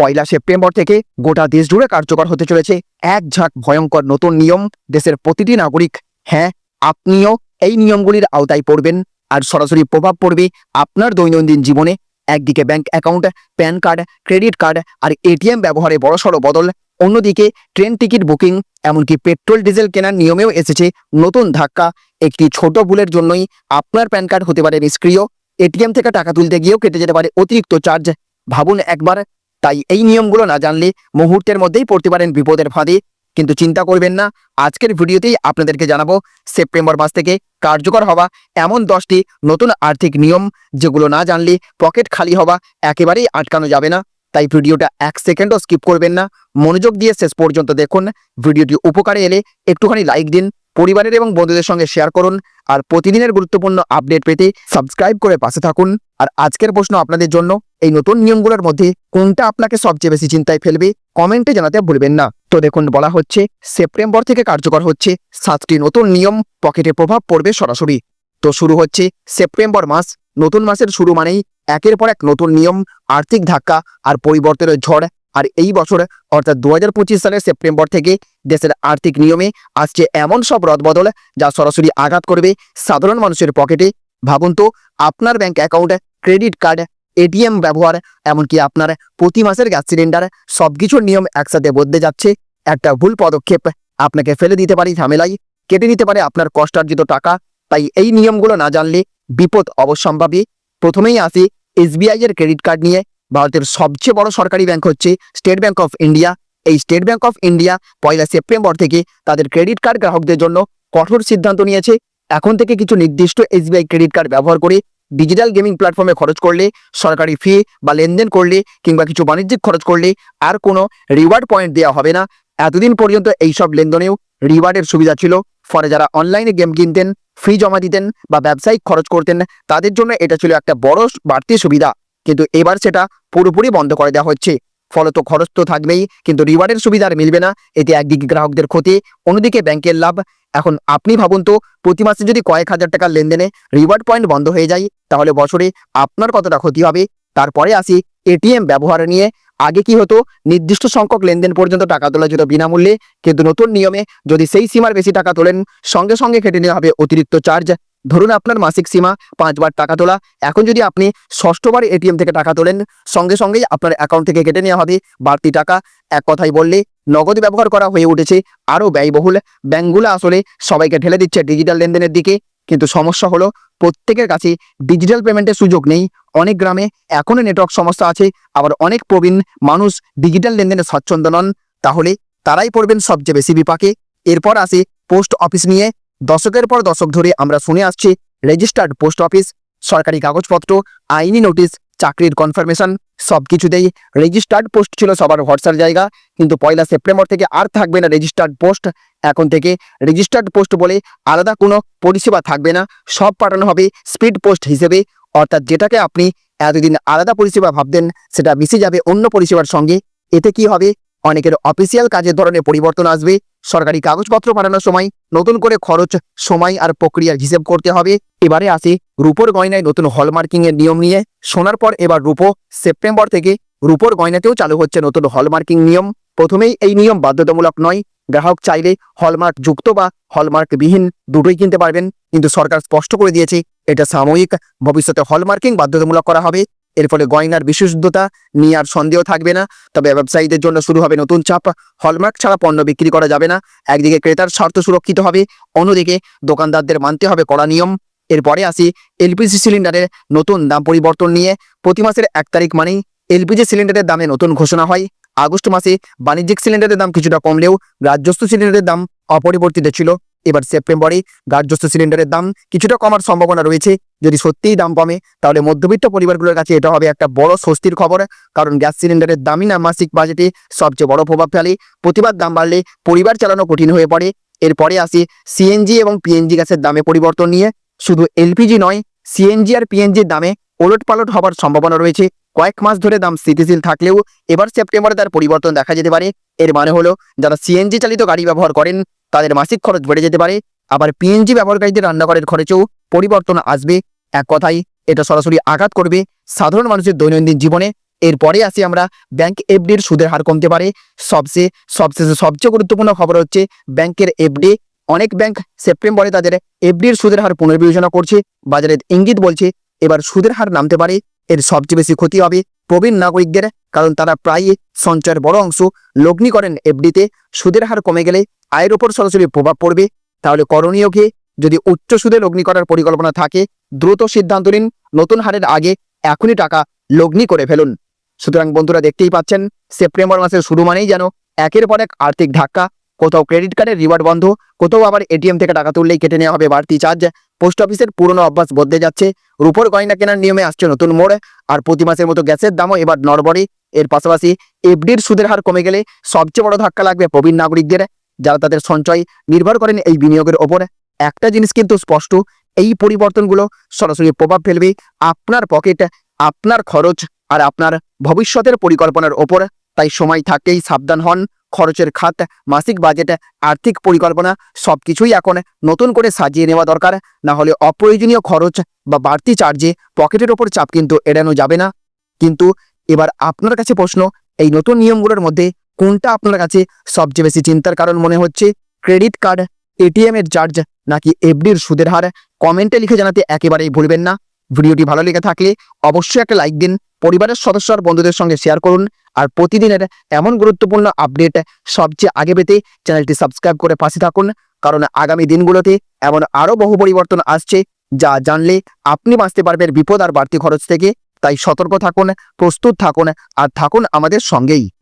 পয়লা September থেকে গোটা দেশ জুড়ে কার্যকর হতে চলেছে। এক ঝাঁক ভয়ঙ্কর নতুন নিয়ম দেশের প্রতিটি নাগরিক। হ্যাঁ আপনিও এই নিয়মগুলির আওতায় পড়বেন। আর সরাসরি প্রভাব পড়বে আপনার দৈনন্দিন জীবনে। একদিকে bank account, PAN card, credit card আর এটিএম ব্যবহারে বড়সড় বদল। অন্যদিকে ট্রেন টিকিট বুকিং, এমনকি পেট্রোল, ডিজেল কেনার নিয়মেও এসেছে নতুন ধাক্কা। একটি ছোট ভুলের জন্যই আপনার প্যান কার্ড হতে পারে নিষ্ক্রিয়। এটিএম থেকে টাকা তুলতে গিয়েও কেটে যেতে পারে অতিরিক্ত চার্জ। ভাবুন একবার তাই এই নিয়মগুলো না জানলে মুহূর্তের মধ্যেই পড়তে পারেন বিপদের ফাঁদে। কিন্তু চিন্তা করবেন না, আজকের ভিডিওতেই আপনাদেরকে জানাব সেপ্টেম্বর মাস থেকে কার্যকর হওয়া এমন দশটি নতুন আর্থিক নিয়ম যেগুলো না জানলে পকেট খালি হওয়া একেবারেই আটকানো যাবে না। তাই ভিডিওটা এক সেকেন্ডও স্কিপ করবেন না। মনোযোগ দিয়ে শেষ পর্যন্ত দেখুন। ভিডিওটি উপকারে এলে একটুখানি লাইক দিন, পরিবারের এবং বন্ধুদের সঙ্গে শেয়ার করুন, আর প্রতিদিনের গুরুত্বপূর্ণ আপডেট পেতে সাবস্ক্রাইব করে পাশে থাকুন। আর আজকের প্রশ্ন আপনাদের জন্য, এই নতুন নিয়মগুলোর মধ্যে কোনটা আপনাকে সবচেয়ে বেশি চিন্তায় ফেলবে কমেন্টে জানাতে ভুলবেন না। তো দেখুন, বলা হচ্ছে, সেপ্টেম্বর থেকে কার্যকর হচ্ছে সাতটি নতুন নিয়ম, পকেটে প্রভাব পড়বে সরাসরি। তো শুরু হচ্ছে সেপ্টেম্বর মাস, নতুন মাসের শুরু মানেই একের পর এক নতুন নিয়ম, আর্থিক ধাক্কা আর পরিবর্তনের ঝড়। আর এই বছর, অর্থাৎ দু হাজার পঁচিশ সালের সেপ্টেম্বর থেকে দেশের আর্থিক নিয়মে আসছে এমন সব রদবদল যা সরাসরি আঘাত করবে সাধারণ মানুষের পকেটে ভাবুন তো, আপনার bank account credit card ATM ব্যবহার, এমনকি আপনার প্রতি মাসের গ্যাস সিলিন্ডার, সবকিছুর নিয়ম একসাথে বদলে যাচ্ছে। একটা ভুল পদক্ষেপ আপনাকে ফেলে দিতে পারে ঝামেলায়, কেটে নিতে পারে আপনার কষ্টার্জিত টাকা। তাই এই নিয়মগুলো না জানলে বিপদ অবশ্যম্ভাবী। প্রথমেই আসি এসবিআই এর ক্রেডিট কার্ড নিয়ে। ভারতের সবচেয়ে বড় সরকারি ব্যাংক হচ্ছে স্টেট ব্যাংক অফ ইন্ডিয়া এই স্টেট ব্যাংক অফ ইন্ডিয়া পয়লা সেপ্টেম্বর থেকে তাদের ক্রেডিট কার্ড গ্রাহকদের জন্য কঠোর সিদ্ধান্ত নিয়েছে। এখন থেকে কিছু নির্দিষ্ট এসবিআই ক্রেডিট কার্ড ব্যবহার করে ডিজিটাল গেমিং প্ল্যাটফর্মে খরচ করলে, সরকারি ফি বা লেনদেন করলে কিংবা কিছু বাণিজ্যিক খরচ করলে আর কোনো রিওয়ার্ড পয়েন্ট দেওয়া হবে না। এতদিন পর্যন্ত এইসব লেনদেনেও রিওয়ার্ডের সুবিধা ছিল। ফলে যারা অনলাইনে গেম কিনতেন ফি জমা দিতেন বা ব্যবসায়িক খরচ করতেন, তাদের জন্য এটা ছিল একটা বড় বাড়তি সুবিধা। কিন্তু এবার সেটা পুরোপুরি বন্ধ করে দেওয়া হচ্ছে। ফলত খরচ তো থাকবেই, কিন্তু রিওয়ার্ডের সুবিধা আর মিলবে না। এতে একদিকে গ্রাহকদের ক্ষতি, অন্যদিকে ব্যাংকের লাভ। এখন আপনি ভাবুন তো, প্রতি মাসে যদি কয়েক হাজার টাকার লেনদেনে রিওয়ার্ড পয়েন্ট বন্ধ হয়ে যায়, তাহলে বছরে আপনার কতটা ক্ষতি হবে? তারপরে আসি এটিএম ব্যবহার নিয়ে। আগে কি হতো, নির্দিষ্ট সংখ্যক লেনদেন পর্যন্ত টাকা তোলা যেত বিনামূল্যে, কিন্তু নতুন নিয়মে যদি সেই সীমার বেশি টাকা তোলেন, সঙ্গে সঙ্গে কেটে নেওয়া হবে অতিরিক্ত চার্জ ধরুন আপনার মাসিক সীমা পাঁচবার টাকা তোলা। এখন যদি আপনি ষষ্ঠবার এটিএম থেকে টাকা তোলেন, সঙ্গে সঙ্গেই আপনার অ্যাকাউন্ট থেকে কেটে নেওয়া হবে। বাড়তি টাকা, এক কথায় বললে নগদ ব্যবহার করা হয়ে উঠেছে, আরও ব্যয়বহুল। ব্যাঙ্কগুলো আসলে সবাইকে ঢেলে দিচ্ছে ডিজিটাল লেনদেনের দিকে। কিন্তু সমস্যা হলো, প্রত্যেকের কাছে ডিজিটাল পেমেন্টের সুযোগ নেই। অনেক গ্রামে এখনও নেটওয়ার্ক সমস্যা আছে, আবার অনেক প্রবীণ মানুষ ডিজিটাল লেনদেনে স্বচ্ছন্দ নন। তাহলে তারাই পড়বেন সবচেয়ে বেশি বিপাকে। এরপর আসে পোস্ট অফিস নিয়ে। দশকের পর দশক ধরে আমরা শুনে আসছি রেজিস্টার্ড পোস্ট অফিস সরকারি কাগজপত্র, আইনি নোটিশ চাকরির কনফার্মেশন সব কিছুতেই রেজিস্টার্ড পোস্ট ছিল সবার ভরসার জায়গা। কিন্তু পয়লা সেপ্টেম্বর থেকে আর থাকবে না রেজিস্টার্ড পোস্ট এখন থেকে রেজিস্টার্ড পোস্ট বলে আলাদা কোনো পরিষেবা থাকবে না। সব পাঠানো হবে স্পিড পোস্ট হিসেবে। অর্থাৎ যেটাকে আপনি এতদিন আলাদা পরিষেবা ভাবতেন, সেটা মিশে যাবে অন্য পরিষেবার সঙ্গে। এতে কি হবে? অনেকের অফিসিয়াল কাজের ধরনের পরিবর্তন আসবে। সরকারি কাগজপত্র পাঠানোর সময় নতুন করে খরচ, সময় আর প্রক্রিয়ার হিসেব করতে হবে। এবারে আসে রূপোর গয়নায় নতুন হলমার্কিং এর নিয়ম নিয়ে। শোনার পর এবার রূপো সেপ্টেম্বর থেকে রূপোর গয়নাতেও চালু হচ্ছে নতুন হলমার্কিং নিয়ম। প্রথমেই এই নিয়ম বাধ্যতামূলক নয়। গ্রাহক চাইলে হলমার্ক যুক্ত বা হলমার্ক বিহীন দুটোই কিনতে পারবেন। কিন্তু সরকার স্পষ্ট করে দিয়েছে, এটা সাময়িক। ভবিষ্যতে হলমার্কিং বাধ্যতামূলক করা হবে। এর ফলে গয়নার বিশুদ্ধতা নিয়ে আর সন্দেহ থাকবে না। তবে ব্যবসায়ীদের জন্য শুরু হবে নতুন চাপ। হলমার্ক ছাড়া পণ্য বিক্রি করা যাবে না। একদিকে ক্রেতার স্বার্থ সুরক্ষিত হবে, অন্যদিকে দোকানদারদের মানতে হবে কড়া নিয়ম। এরপরে আসি এলপিজি সিলিন্ডারের নতুন দাম পরিবর্তন নিয়ে। প্রতি মাসের এক তারিখ মানেই এলপিজি সিলিন্ডারের দামে নতুন ঘোষণা হয়। আগস্ট মাসে বাণিজ্যিক সিলিন্ডারের দাম কিছুটা কমলেও রাজ্যস্থ সিলিন্ডারের দাম অপরিবর্তিত ছিল। এবার সেপ্টেম্বরে রাজ্যস্থ সিলিন্ডারের দাম কিছুটা কমার সম্ভাবনা রয়েছে। যদি সত্যিই দাম কমে, তাহলে মধ্যবিত্ত পরিবারগুলোর কাছে এটা হবে একটা বড় স্বস্তির খবর। কারণ গ্যাস সিলিন্ডারের দামই না মাসিক বাজেটে সবচেয়ে বড় প্রভাব ফেলে। প্রতিবার দাম বাড়লে পরিবার চালানো কঠিন হয়ে পড়ে। এরপরে আসি সিএনজি এবং পিএনজি গ্যাসের দামে পরিবর্তন নিয়ে। শুধু এলপিজি নয় সিএনজি আর পিএনজির দামে ওলট পালট হবার সম্ভাবনা রয়েছে। কয়েক মাস ধরে দাম স্থিতিশীল থাকলেও এবার সেপ্টেম্বরে তার পরিবর্তন দেখা যেতে পারে। এর মানে হলো, যারা সিএনজি চালিত গাড়ি ব্যবহার করেন তাদের মাসিক খরচ বেড়ে যেতে পারে। আবার পিএনজি ব্যবহারকারীদের রান্নাঘরের খরচেও পরিবর্তন আসবে। এক কথায়, এটা সরাসরি আঘাত করবে সাধারণ মানুষের দৈনন্দিন জীবনে। এরপরে আসি আমরা ব্যাংক এফডির সুদের হার কমতে পারে। সবচেয়ে, সবশেষে সবচেয়ে গুরুত্বপূর্ণ খবর হচ্ছে ব্যাংকের এফডি। অনেক ব্যাংক সেপ্টেম্বরে তাদের এফডির সুদের হার পুনর্বিবেচনা করছে। বাজারের ইঙ্গিত বলছে, এবার সুদের হার নামতে পারে। এর সবচেয়ে বেশি ক্ষতি হবে প্রবীণ নাগরিকদের কারণ তারা প্রায়ই সঞ্চয়ের বড় অংশ লগ্নি করেন এফডিতে। সুদের হার কমে গেলে আয়ের ওপর সরাসরি প্রভাব পড়বে। তাহলে করণীয় কি? যদি উচ্চ সুদে লগ্নি করার পরিকল্পনা থাকে, দ্রুত সিদ্ধান্ত নিন, নতুন হারের আগে এখনই টাকা লগ্নি করে ফেলুন। সুতরাং বন্ধুরা দেখতেই পাচ্ছেন, সেপ্টেম্বর মাসের শুরু মানেই যেন একের পর এক আর্থিক ধাক্কা। কোথাও ক্রেডিট কার্ডের রিওয়ার্ড বন্ধ, কোথাও আবার এটিএম থেকে টাকা তুললেই কেটে নেওয়া হবে বাড়তি চার্জ। পোস্ট অফিসের পুরনো অভ্যাস বদলে যাচ্ছে। রূপোর গয়না কেনার নিয়মে আসছে নতুন মোড়, আর প্রতি মাসের মতো গ্যাসের দামও এবার নড়বড়ে। এর পাশাপাশি এফডির সুদের হার কমে গেলে সবচেয়ে বড় ধাক্কা লাগবে প্রবীণ নাগরিকদের, যারা তাদের সঞ্চয় নির্ভর করেন এই বিনিয়োগের ওপর। একটা জিনিস কিন্তু স্পষ্ট, এই পরিবর্তনগুলো সরাসরি প্রভাব ফেলবে আপনার পকেট, আপনার খরচ, আর আপনার ভবিষ্যতের পরিকল্পনার ওপর। তাই সময় থাকতেই সাবধান হন, খরচের খাত, মাসিক বাজেট আর্থিক পরিকল্পনা, সবকিছুই এখন নতুন করে সাজিয়ে নেওয়া দরকার। না হলে অপ্রয়োজনীয় খরচ বা বাড়তি চার্জে পকেটের ওপর চাপ কিন্তু এড়ানো যাবে না। কিন্তু এবার আপনার কাছে প্রশ্ন, এই নতুন নিয়মগুলোর মধ্যে কোনটা আপনার কাছে সবচেয়ে বেশি চিন্তার কারণ মনে হচ্ছে? ক্রেডিট কার্ড এটিএম এর চার্জ নাকি এফডির সুদের হার? কমেন্টে লিখে জানাতে একেবারেই ভুলবেন না। ভিডিওটি ভালো লেগে থাকলে অবশ্যই একটা লাইক দিন, পরিবারের সদস্য আর বন্ধুদের সঙ্গে শেয়ার করুন। আর প্রতিদিনের এমন গুরুত্বপূর্ণ আপডেট সবচেয়ে আগে পেতে চ্যানেলটি সাবস্ক্রাইব করে পাশে থাকুন। কারণ আগামী দিনগুলোতে এমন আরও বহু পরিবর্তন আসছে যা জানলে আপনি বাঁচতে পারবেন বিপদ আর বাড়তি খরচ থেকে। তাই সতর্ক থাকুন, প্রস্তুত থাকুন আর থাকুন আমাদের সঙ্গেই।